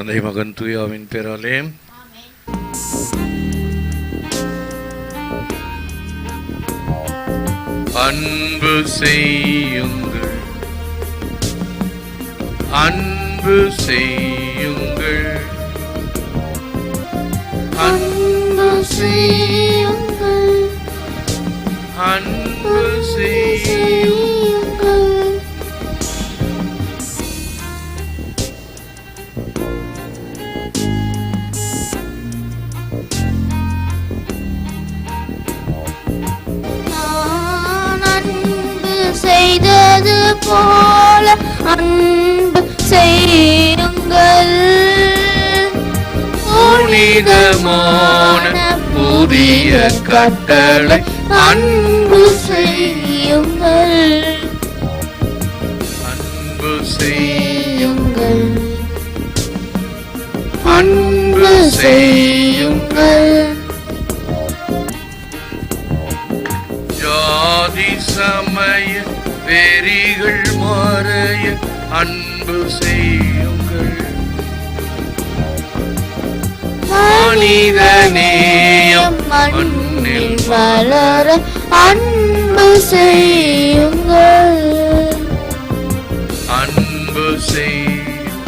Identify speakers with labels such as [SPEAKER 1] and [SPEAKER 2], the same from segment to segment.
[SPEAKER 1] தந்தை மகன் தூயாவின் பேராலே. அன்பு செய்யுங்கள். அன்பு செய்யுங்கள். அன்பு
[SPEAKER 2] செய்யுங்கள்.
[SPEAKER 1] அன்பு செய்யுங்கள்.
[SPEAKER 2] அன்பு செய்யுங்கள்.
[SPEAKER 1] புனிதமான புதிய கட்டளை
[SPEAKER 2] அன்பு செய்யுங்கள்.
[SPEAKER 1] அன்பு
[SPEAKER 2] செய்யுங்கள்.
[SPEAKER 1] அன்பு செய்யும் ஜாதி சமய வெறிகள் மறைய அன்பு செய்யுங்கள். மனித நேயம் மண்ணில்
[SPEAKER 2] வளர அன்பு செய்யுங்கள்.
[SPEAKER 1] அன்பு செய்யும்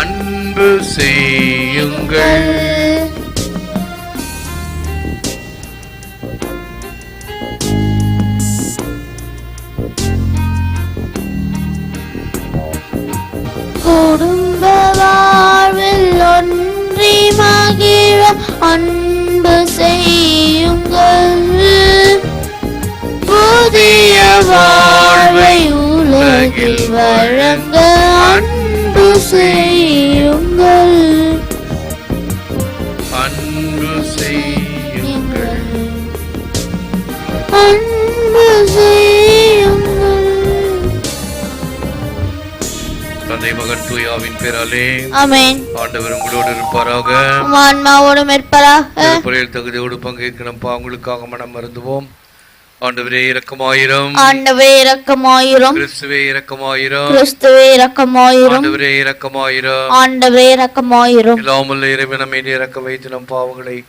[SPEAKER 1] அன்பு செய்யுங்கள்.
[SPEAKER 2] குடும்ப வாழ்வில் ஒன்றி மகிழ அன்பு செய்யுங்கள். புதிய வாழ்வை உலகில் வழங்க அன்பு செய்யுங்கள்
[SPEAKER 1] தந்தை மகன் தூயாவின் பேராலே.
[SPEAKER 2] ஆமென்.
[SPEAKER 1] ஆண்டவர் உங்களோடு இருப்பாராக.
[SPEAKER 2] உம் ஆன்மாவோடு மெற்பராக
[SPEAKER 1] திருப்பலியில் தகுதியோடு பங்கேற்க நம் மனம் மருந்துவோம் ஆண்டவரே இரக்கமாயிரம்.
[SPEAKER 2] ஆண்டவே இரக்கமாயிரும்.
[SPEAKER 1] கிறிஸ்துவே இரக்கமாயிரம்.
[SPEAKER 2] கிறிஸ்துவே இரக்கமாயிரும்.
[SPEAKER 1] ஆண்டவரே இரக்கமாயிரம்.
[SPEAKER 2] ஆண்டவே இரக்கமாயிரும்.
[SPEAKER 1] இல்லாமல் இறைவன் நம்மை இறக்க வைத்து நம் பாவங்களை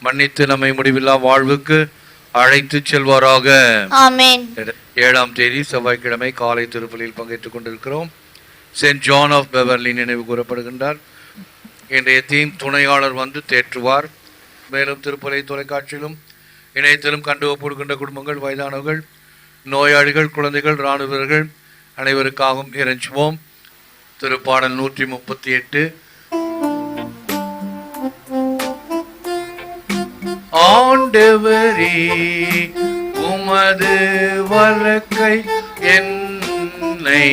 [SPEAKER 1] மன்னித்து நம்மை முடிவில்லா வாழ்வுக்கு அழைத்து செல்வாராக.
[SPEAKER 2] ஆமென்.
[SPEAKER 1] ஏழாம் தேதி செவ்வாய்க்கிழமை காலை திருப்பலியில் பங்கேற்றுக் கொண்டிருக்கிறோம். சென்ட் ஜான் ஆஃப் பெவர்லி நினைவு கூறப்படுகின்றார். இன்றைய தீம் துணையாளர் வந்து தேற்றுவார். மேலும் திருப்பலை தொலைக்காட்சியிலும் இணையத்திலும் கண்டு ஒப்புடுகின்ற குடும்பங்கள் வயதானவர்கள் நோயாளிகள் குழந்தைகள் இராணுவர்கள் அனைவருக்காகவும் இறைஞ்சுவோம். திருப்பாடல் நூற்றி முப்பத்தி எட்டு ஆண்டவரே உமது வழக்கை என்னை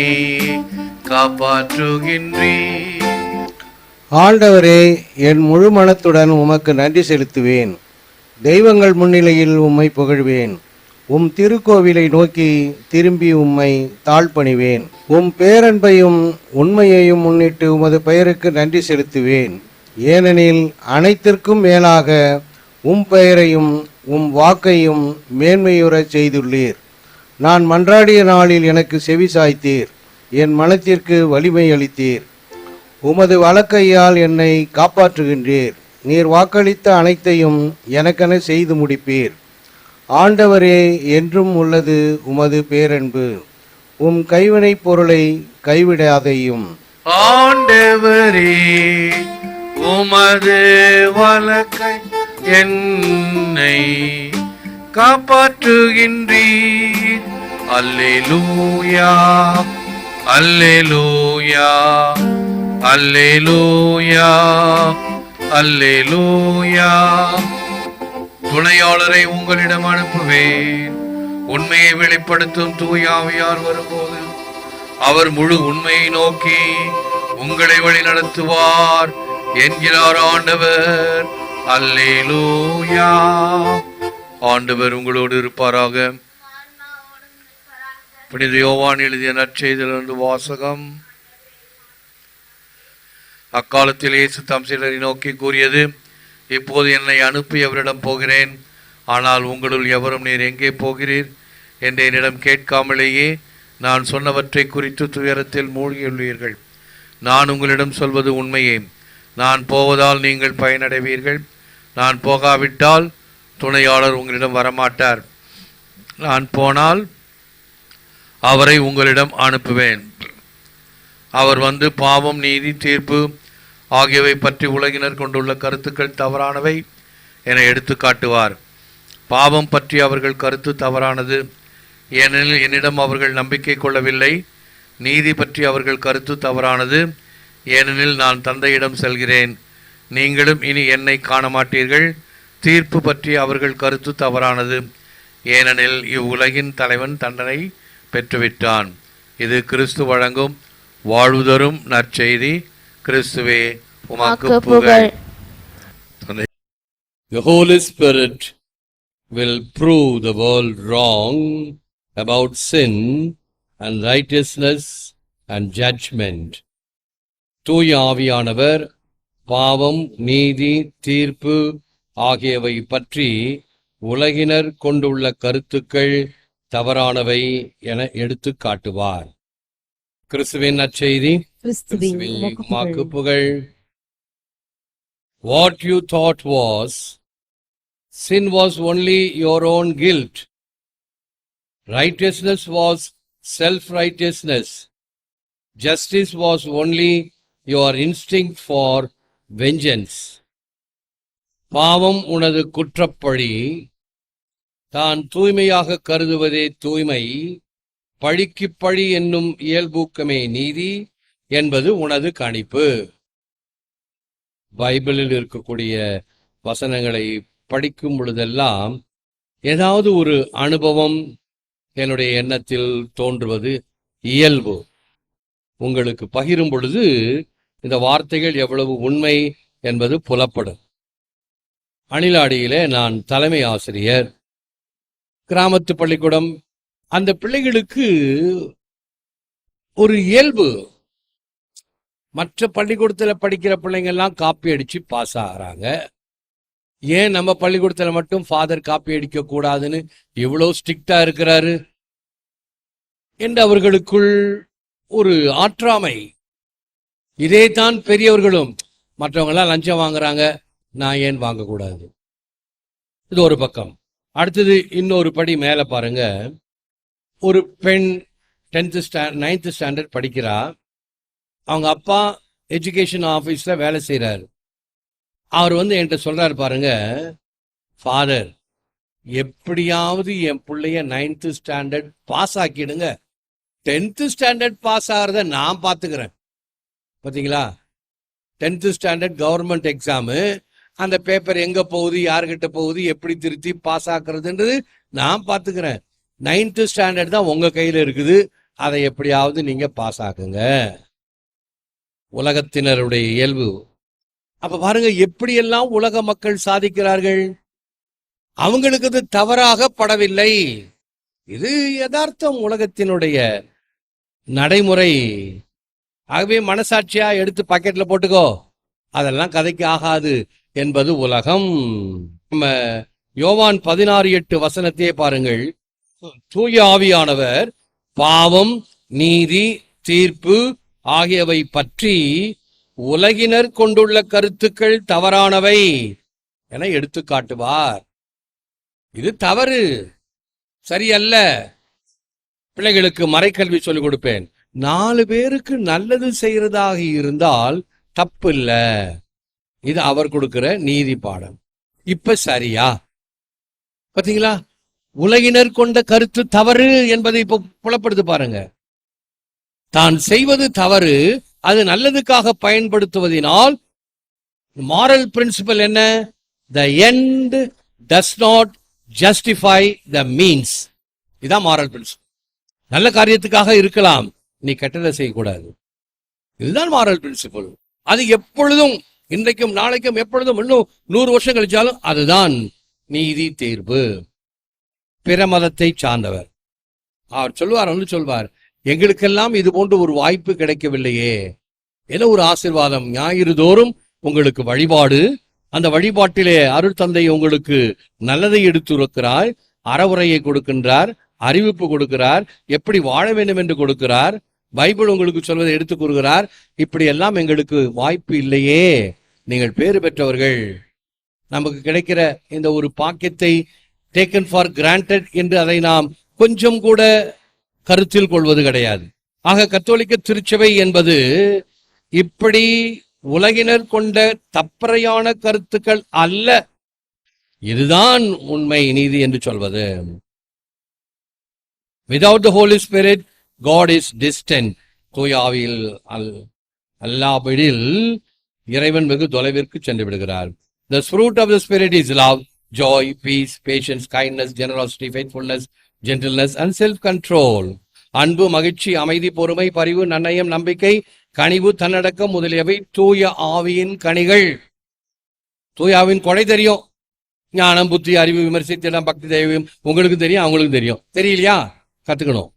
[SPEAKER 1] காப்பாற்றுகின்றீர்.
[SPEAKER 3] ஆண்டவரே என் முழு மனத்துடன் உமக்கு நன்றி செலுத்துவேன். தெய்வங்கள் முன்னிலையில் உம்மை புகழ்வேன். உம் திருக்கோவிலை நோக்கி திரும்பி உம்மை தாழ்பணிவேன். உம் பேரன்பையும் உண்மையையும் முன்னிட்டு உமது பெயருக்கு நன்றி செலுத்துவேன். ஏனெனில் அனைத்திற்கும் மேலாக உம் பெயரையும் உம் வாக்கையும் மேன்மையுறச் செய்துள்ளீர். நான் மன்றாடிய நாளில் எனக்கு செவி சாய்த்தீர். என் மனத்திற்கு வலிமை அளித்தீர். உமது வழக்கையால் என்னை காப்பாற்றுகின்றீர். நீர் வாக்களித்த அனைத்தையும் எனக்கென செய்து முடிப்பீர். ஆண்டவரே என்றும் உள்ளது உமது பேரன்பு. உம் கைவினைப் பொருளை கைவிடாதையும்.
[SPEAKER 1] ஆண்டவரே உமது வழக்கை என்னை காப்பாற்றுகின்றீர். அல்லேலூயா. அல்லேலூயா அல்லேலூயா அல்லேலூயா துணையாளரை உங்களிடம் அனுப்புவேன். உண்மையை வெளிப்படுத்தும் தூயாவியார் வரும்போது அவர் முழு உண்மையை நோக்கி உங்களை வழி நடத்துவார் என்கிறார் ஆண்டவர். அல்லேலூயா ஆண்டவர் உங்களோடு இருப்பாராக. புனித யோவான் எழுதிய நற்செய்திலிருந்து வாசகம். அக்காலத்தில் இயேசு தம் சிலரை நோக்கி கூறியது இப்போது என்னை அனுப்பி அவரிடம் போகிறேன். ஆனால் உங்களுள் எவரும் நீர் எங்கே போகிறீர்? என்று என்னிடம் கேட்காமலேயே நான் சொன்னவற்றை குறித்து துயரத்தில் மூழ்கியுள்ளீர்கள். நான் உங்களிடம் சொல்வது உண்மையே. நான் போவதால் நீங்கள் பயனடைவீர்கள். நான் போகாவிட்டால் துணையாளர் உங்களிடம் வரமாட்டார். நான் போனால் அவரை உங்களிடம் அனுப்புவேன். அவர் வந்து பாவம் நீதி தீர்ப்பு ஆகியவை பற்றி உலகினர் கொண்டுள்ள கருத்துக்கள் தவறானவை என எடுத்து காட்டுவார். பாவம் பற்றி அவர்கள் கருத்து தவறானது. ஏனெனில் என்னிடம் அவர்கள் நம்பிக்கை கொள்ளவில்லை. நீதி பற்றி அவர்கள் கருத்து தவறானது. ஏனெனில் நான் தந்தையிடம் செல்கிறேன். நீங்களும் இனி என்னை காண மாட்டீர்கள் தீர்ப்பு பற்றி அவர்கள் கருத்து தவறானது. ஏனெனில் இவ்வுலகின் தலைவன் தண்டனை பெற்றுவிட்டான். இது கிறிஸ்து வழங்கும் வாழ்வு தரும் நற்செய்தி. கிறிஸ்துவே உமக்கு புகழ்.
[SPEAKER 2] புகழ்.
[SPEAKER 4] The Holy Spirit will prove the world wrong about sin and righteousness and judgment. தூய ஆவியானவர் பாவம் நீதி தீர்ப்பு ஆகியவை பற்றி உலகினர் கொண்டுள்ள கருத்துக்கள் தவறானவை என எடுத்துக் காட்டுவார் கிறிஸ்துவின் நற்செய்தி
[SPEAKER 5] உமக்கு புகழ்.
[SPEAKER 4] What you thought was sin was only your own guilt. Righteousness was self righteousness. Justice was only your instinct for vengeance. பாவம் உனது குற்றப்பழி தான் தூய்மையாக கருதுவதே தூய்மை பழிக்கு பழி என்னும் இயல்பூக்கமே நீதி என்பது உனது கணிப்பு. பைபிளில் இருக்கக்கூடிய வசனங்களை படிக்கும் பொழுதெல்லாம் ஏதாவது ஒரு அனுபவம் என்னுடைய எண்ணத்தில் தோன்றுவது இயல்பு. உங்களுக்கு பகிரும் பொழுது இந்த வார்த்தைகள் எவ்வளவு உண்மை என்பது புலப்படும். அணிலாடியிலே நான் தலைமை ஆசிரியர். கிராமத்து பள்ளிக்கூடம். அந்த பிள்ளைகளுக்கு ஒரு இயல்பு. மற்ற பள்ளிக்கூடத்தில் படிக்கிற பிள்ளைங்க எல்லாம் காப்பி அடிச்சு பாஸ் ஆகுறாங்க. ஏன் நம்ம பள்ளிக்கூடத்தில் மட்டும் ஃபாதர் காப்பி அடிக்க கூடாதுன்னு இவ்வளோ ஸ்ட்ரிக்டா இருக்கிறாரு? என்று அவர்களுக்குள் ஒரு ஆற்றாமை. இதே தான் பெரியவர்களும் மற்றவங்க எல்லாம் லஞ்சம் வாங்குறாங்க. நான் ஏன் வாங்கக்கூடாது? இது ஒரு பக்கம். அடுத்தது இன்னொரு படி மேலே பாருங்க. ஒரு பெண் டென்த்து ஸ்டாண்ட் நைன்த்து ஸ்டாண்டர்ட் படிக்கிறா. அவங்க அப்பா எஜுகேஷன் ஆஃபீஸில் வேலை செய்கிறாரு அவர் வந்து என்கிட்ட சொல்கிறார் பாருங்க ஃபாதர் எப்படியாவது என் பிள்ளைய நைன்த்து ஸ்டாண்டர்ட் பாஸ் ஆக்கிடுங்க. டென்த்து ஸ்டாண்டர்ட் பாஸ் ஆகிறத நான் பார்த்துக்கிறேன் பார்த்தீங்களா டென்த்து ஸ்டாண்டர்ட் கவர்மெண்ட் எக்ஸாமு அந்த பேப்பர் எங்க போகுது யாருக்கிட்ட போகுது எப்படி திருத்தி பாஸ் ஆக்குறதுன்றது நான் பார்த்துக்கிறேன். நைன்த்து ஸ்டாண்டர்ட் தான் உங்க கையில இருக்குது. அதை எப்படியாவது நீங்க பாஸ் ஆக்குங்க. உலகத்தினருடைய இயல்பு. அப்ப பாருங்க எப்படியெல்லாம் உலக மக்கள் சாதிக்கிறார்கள்? அவங்களுக்கு இது தவறாக படவில்லை. இது யதார்த்தம் உலகத்தினுடைய நடைமுறை. ஆகவே மனசாட்சியா எடுத்து பாக்கெட்ல போட்டுக்கோ. அதெல்லாம் கதைக்கு ஆகாது. என்பது உலகம். நம்ம யோவான் பதினாறு எட்டு வசனத்தையே பாருங்கள். தூய ஆவியானவர் பாவம் நீதி தீர்ப்பு ஆகியவை பற்றி உலகினர் கொண்டுள்ள கருத்துக்கள் தவறானவை என எடுத்து காட்டுவார் இது தவறு. சரியல்ல. பிள்ளைகளுக்கு மறைக்கல்வி சொல்லிக் கொடுப்பேன். நாலு பேருக்கு நல்லது செய்யறதாக இருந்தால் தப்பு இல்லை இது அவர் கொடுக்கிற நீதி பாடம். இப்ப சரியா? பாத்தீங்களா? உலகினர் கொண்ட கருத்து தவறு என்பதை இப்ப புலப்படுத்து பாருங்க. தான் செய்வது தவறு அது நல்லதுக்காக பயன்படுத்துவதினால் மாரல் பிரின்சிபல் என்ன? The end does not justify the means இதான் மாரல் பிரின்சிபல் நல்ல காரியத்துக்காக இருக்கலாம் நீ கெட்டதை செய்யக்கூடாது. இதுதான் மாரல் பிரின்சிபல் அது எப்பொழுதும் இன்றைக்கும் நாளைக்கும் எப்பொழுதும் இன்னும் நூறு வருஷம் கழிச்சாலும் அதுதான் நீதி தீர்ப்பு. பிற மதத்தை சார்ந்தவர். அவர் சொல்லுவார் வந்து சொல்வார் எங்களுக்கெல்லாம் இது போன்ற ஒரு வாய்ப்பு கிடைக்கவில்லையே. என ஒரு ஆசிர்வாதம்? ஞாயிறு தோறும் உங்களுக்கு வழிபாடு. அந்த வழிபாட்டிலே அருள் தந்தை உங்களுக்கு நல்லதை எடுத்துரைக்கிறார் அறவுரையை கொடுக்கின்றார் அறிவிப்பு கொடுக்கிறார் எப்படி வாழ வேண்டும் என்று கொடுக்கிறார். பைபிள் உங்களுக்கு சொல்வதை எடுத்து கூறுகிறார். இப்படி எல்லாம் எங்களுக்கு வாய்ப்பு இல்லையே. நீங்கள் பேறு பெற்றவர்கள். நமக்கு கிடைக்கிற இந்த ஒரு பாக்கியத்தை டேக்கன் ஃபார் கிராண்டட் என்று அதை நாம் கொஞ்சம் கூட கருத்தில் கொள்வது கிடையாது. ஆக கத்தோலிக்க திருச்சபை என்பது இப்படி உலகினர் கொண்ட தப்பறையான கருத்துக்கள் அல்ல. இதுதான் உண்மை நீதி என்று சொல்வது. Without the holy spirit God is distant தூயாவில் அல் அல்லாவிடில் இறைவன் வெகு தொலைவிற்கு சென்று விடுகிறார் the fruit of the spirit is love joy peace patience kindness generosity faithfulness gentleness and self control அன்பு மகிழ்ச்சி அமைதி பொறுமை பரிவு நன்னயம் நம்பிக்கை கனிவு தன்னடக்கம் முதலியவை தூய ஆவியின் கனிகள். தூயாவின் கொடை தெரியும். ஞானம் புத்தி அறிவு விமர்சித்திடம் பக்தி தெய்வம் உங்களுக்கு தெரியும் அவங்களுக்கு தெரியும். தெரியலையா? கத்துக்கணும்.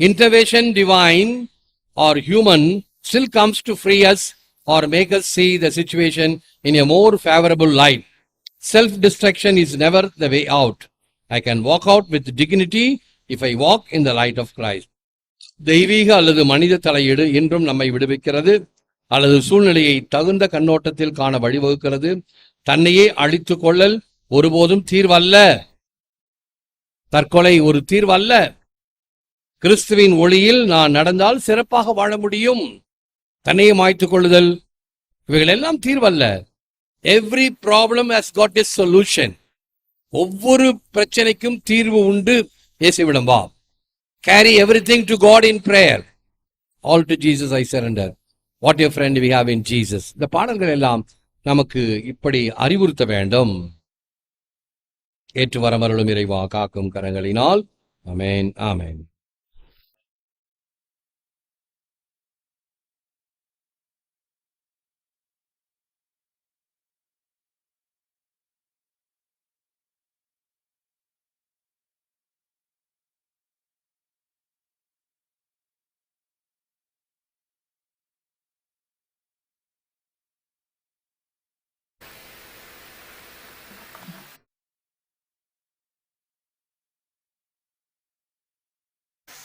[SPEAKER 4] Intervention divine or human still comes to free us or make us see the situation in a more favorable light. Self destruction is never the way out. I can walk out with dignity if I walk in the light of Christ. தெய்வீக அல்லது மனித தலையீடு இன்றும் நம்மை விடுவிக்கிறது அல்லது சூழ்நிலையை தகுந்த கண்ணோட்டத்தில் காண வழிவகுக்கிறது தன்னையே அழித்துக் கொள்ளல் ஒருபோதும் தீர்வல்ல தற்கொலை ஒரு தீர்வல்ல கிறிஸ்துவின் ஒளியில் நான் நடந்தால் சிறப்பாக வாழ முடியும். தன்னையே மாய்த்துக் கொள்ளுதல். இவைகள் எல்லாம் தீர்வல்ல. Every problem has God is solution ஒவ்வொரு பிரச்சனைக்கும் தீர்வு உண்டு. இயேசுவிடம் வா. Carry everything to God in prayer all to Jesus I surrender what your friend we have in Jesus இந்த பாடல்கள் எல்லாம் நமக்கு இப்படி அறிவுறுத்த வேண்டும். ஏற்று வரமருளும் இறைவா காக்கும் கரங்களினால். அமேன் ஆமேன்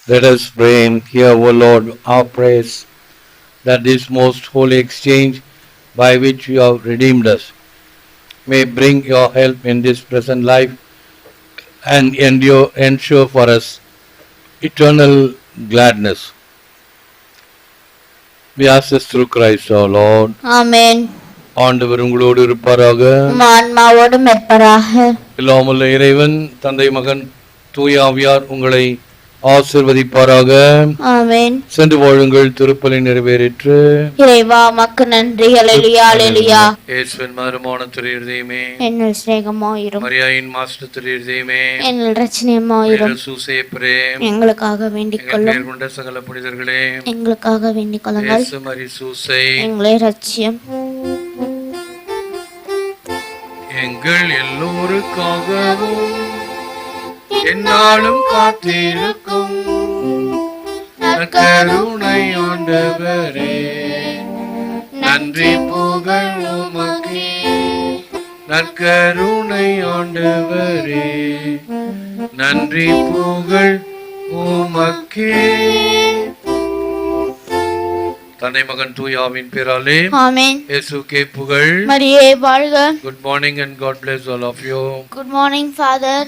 [SPEAKER 1] Let us pray, hear, O Lord, our praise, that this most holy exchange by which you have redeemed us may bring your help in this present life and endure, ensure for us eternal gladness. We ask this through Christ our Lord.
[SPEAKER 2] ஆமென்
[SPEAKER 1] ஆண்டவர் உங்களோடு இருப்பாராக
[SPEAKER 2] உம் ஆன்மாவோடும் இருப்பராக
[SPEAKER 1] இல்லாமல்ல இறைவன் தந்தை மகன் தூய ஆவியார் உங்களை ஆசிர்வதிப்பாராக.
[SPEAKER 2] ஆமென்.
[SPEAKER 1] சென்று வாழுங்கள் திருப்பலி நிறைவேறிற்று.
[SPEAKER 2] இறைவா மக்கு நன்றி. அலெலியா அலெலியா
[SPEAKER 1] இயேசுவின் மருமான திரையுதயமே
[SPEAKER 2] என்னில் சிநேகமாயிரும்.
[SPEAKER 1] மரியாயின் மாஸ்டர் திரையுதயமே
[SPEAKER 2] என்னில் ரச்சனையமாயிரும்
[SPEAKER 1] சூசே பிரேம்
[SPEAKER 2] எங்களுக்காக வேண்டிக் கொள்ளும்.
[SPEAKER 1] கொண்ட சகல புனிதர்களே.
[SPEAKER 2] எங்களுக்காக வேண்டிக் கொள்ளுங்கள்.
[SPEAKER 1] இயேசு மரி சூசை.
[SPEAKER 2] எங்களை ரட்சியம்
[SPEAKER 1] எங்கள் எல்லோருக்காகவும் என்னாலும் காத்திருக்கும். கருணை ஆண்டவரே. நன்றி புகழ் உமக்கே. நற்கருணை ஆண்டவரே. நன்றி புகழ் உமக்கே. தன்னை மகன் தூயாவின் பேராலே
[SPEAKER 2] ஆமென்.
[SPEAKER 1] இயேசுக்கே புகழ்.
[SPEAKER 2] மரியே வாழ்க.
[SPEAKER 1] Good morning and God bless all of you.
[SPEAKER 2] Good morning father